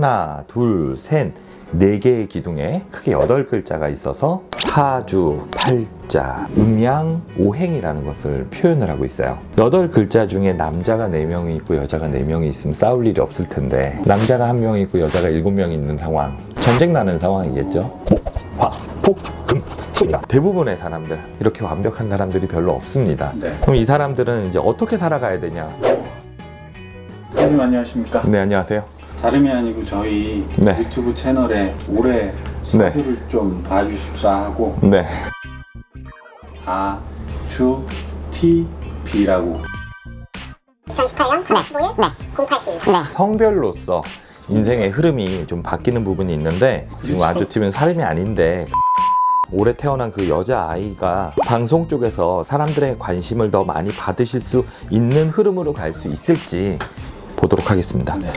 하나, 둘, 셋, 네 개의 기둥에 크게 여덟 글자가 있어서 사주, 팔자, 음양, 오행이라는 것을 표현을 하고 있어요. 여덟 글자 중에 남자가 네 명이 있고 여자가 네 명이 있으면 싸울 일이 없을 텐데 남자가 한명 있고 여자가 일곱 명 있는 상황, 전쟁 나는 상황이겠죠. 목, 화, 푹, 금, 수입니다. 대부분의 사람들 이렇게 완벽한 사람들이 별로 없습니다. 네. 그럼 이 사람들은 이제 어떻게 살아가야 되냐? 선생님 안녕하십니까? 네, 안녕하세요. 다름이 아니고 저희 네. 유튜브 채널에 올해 서두를 좀 봐주십사 하고 네. 아주 TV라고 2018년 8월 15일 네. 08시 네. 성별로서 인생의 흐름이 좀 바뀌는 부분이 있는데 지금 아주 팀은 사람이 아닌데 올해 태어난 그 여자 아이가 방송 쪽에서 사람들의 관심을 더 많이 받으실 수 있는 흐름으로 갈 수 있을지 보도록 하겠습니다. 네.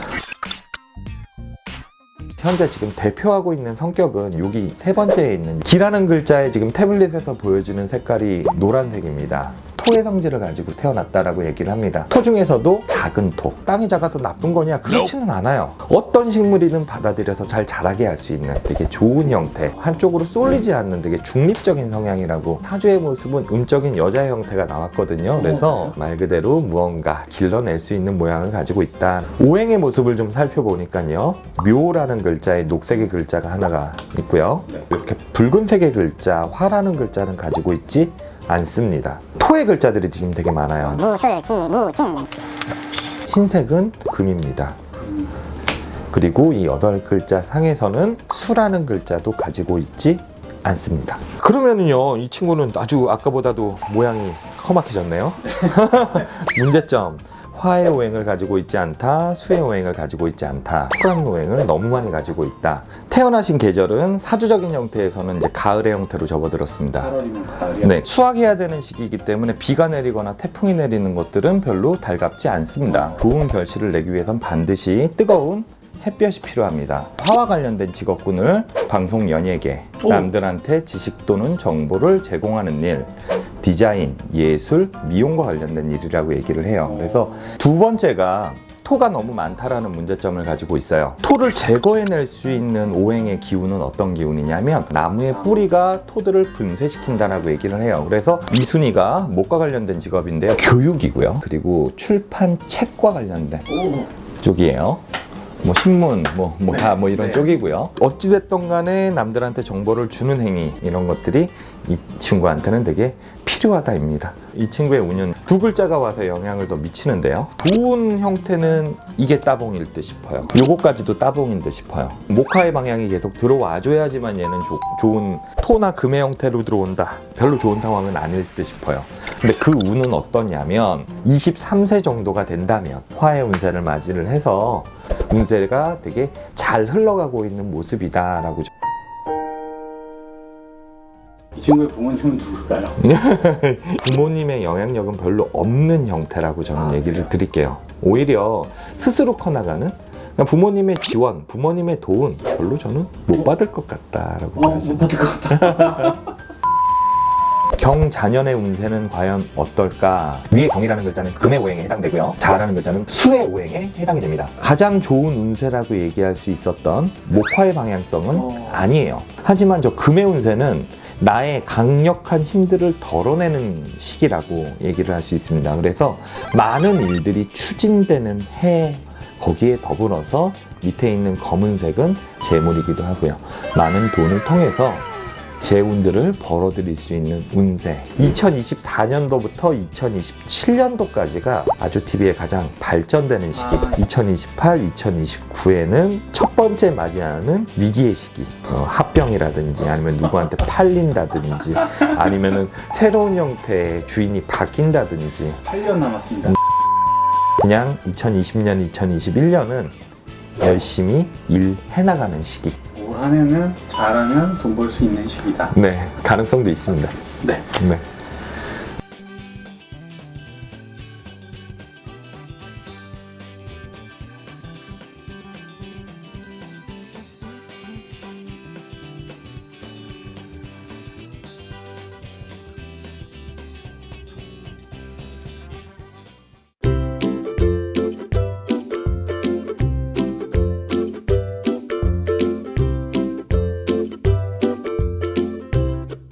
현재 지금 대표하고 있는 성격은 여기 세 번째에 있는 기라는 글자에 지금 태블릿에서 보여지는 색깔이 노란색입니다. 토의 성질을 가지고 태어났다라고 얘기를 합니다. 토 중에서도 작은 토. 땅이 작아서 나쁜 거냐? 그렇지는 않아요. 어떤 식물이든 받아들여서 잘 자라게 할 수 있는 되게 좋은 형태. 한쪽으로 쏠리지 않는 되게 중립적인 성향이라고 사주의 모습은 음적인 여자의 형태가 나왔거든요. 그래서 말 그대로 무언가 길러낼 수 있는 모양을 가지고 있다. 오행의 모습을 좀 살펴보니까요. 묘라는 글자에 녹색의 글자가 하나가 있고요. 네. 이렇게 붉은색의 글자, 화라는 글자는 가지고 있지 않습니다. 토의 글자들이 지금 되게 많아요. 무술 지 무진 흰색은 금입니다. 그리고 이 여덟 글자 상에서는 수라는 글자도 가지고 있지 않습니다. 그러면은요, 이 친구는 아주 아까보다도 모양이 험악해졌네요. 문제점. 화의 오행을 가지고 있지 않다, 수의 오행을 가지고 있지 않다, 토란 오행을 너무 많이 가지고 있다. 태어나신 계절은 사주적인 형태에서는 이제 가을의 형태로 접어들었습니다. 8월이면 가을이야 네, 수확해야 되는 시기이기 때문에 비가 내리거나 태풍이 내리는 것들은 별로 달갑지 않습니다. 좋은 결실을 내기 위해선 반드시 뜨거운 햇볕이 필요합니다. 화와 관련된 직업군을 방송 연예계, 오. 남들한테 지식 또는 정보를 제공하는 일, 디자인, 예술, 미용과 관련된 일이라고 얘기를 해요. 그래서 두 번째가 토가 너무 많다라는 문제점을 가지고 있어요. 토를 제거해낼 수 있는 오행의 기운은 어떤 기운이냐면 나무의 뿌리가 토들을 분쇄시킨다라고 얘기를 해요. 그래서 이 순위가 목과 관련된 직업인데요. 교육이고요. 그리고 출판 책과 관련된 오, 쪽이에요. 뭐 신문, 뭐 뭐다뭐 이런 네. 쪽이고요. 어찌 됐던 간에 남들한테 정보를 주는 행위 이런 것들이 이 친구한테는 되게 필요하다입니다. 이 친구의 운은 두 글자가 와서 영향을 더 미치는데요. 좋은 형태는 이게 따봉일 듯 싶어요. 요거까지도 따봉인 듯 싶어요. 목화의 방향이 계속 들어와줘야지만 얘는 조- 좋은 토나 금의 형태로 들어온다. 별로 좋은 상황은 아닐 듯 싶어요. 근데 그 운은 어떠냐면 23세 정도가 된다면 화의 운세를 맞이를 해서 운세가 되게 잘 흘러가고 있는 모습이다라고 이 친구의 부모님은 누굴까요? 부모님의 영향력은 별로 없는 형태라고 저는 아, 얘기를 그래요? 드릴게요. 오히려 스스로 커나가는 그러니까 부모님의 지원, 부모님의 도움 별로 저는 못 받을 것 같다라고 어. 못 받을 것 같다 경자년의 운세는 과연 어떨까? 위에 경이라는 글자는 금의 오행에 해당되고요. 자라는 글자는 수의 오행에 해당이 됩니다. 가장 좋은 운세라고 얘기할 수 있었던 목화의 방향성은 어. 아니에요. 하지만 저 금의 운세는 나의 강력한 힘들을 덜어내는 시기라고 얘기를 할 수 있습니다. 그래서 많은 일들이 추진되는 해 거기에 더불어서 밑에 있는 검은색은 재물이기도 하고요. 많은 돈을 통해서 제 운들을 벌어들일 수 있는 운세. 2024년도부터 2027년도까지가 아주TV의 가장 발전되는 시기. 아. 2028, 2029에는 첫 번째 맞이하는 위기의 시기. 어, 합병이라든지 아니면 누구한테 팔린다든지 아니면은 새로운 형태의 주인이 바뀐다든지 8년 남았습니다 그냥 2020년, 2021년은 열심히 일해 나가는 시기. 올 한해는 잘하면 돈 벌 수 있는 시기다 네, 가능성도 있습니다. 네 네.